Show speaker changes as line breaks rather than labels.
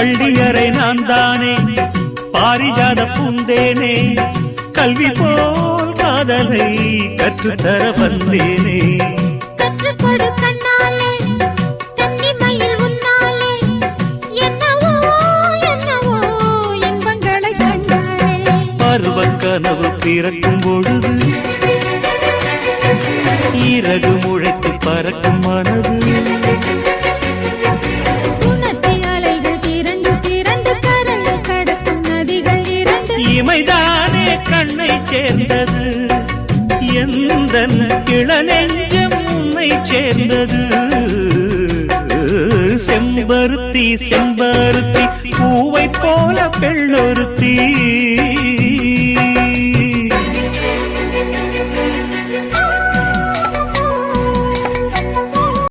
பள்ளியறை நான் தானே பாரிஜாத பூந்தேனே? கல்வி போல் காதலை கற்றுத்தர வந்தேனே. கனவு பிறக்கும் பொழுது இறகு முளைத்து பறக்கும் மனது. கண்ணை சேர்ந்தது. எந்த இளநெஞ்சம் உன்னை சேர்ந்தது. செம்பருத்தி செம்பருத்தி பூவை போல பெள்ளொருத்தி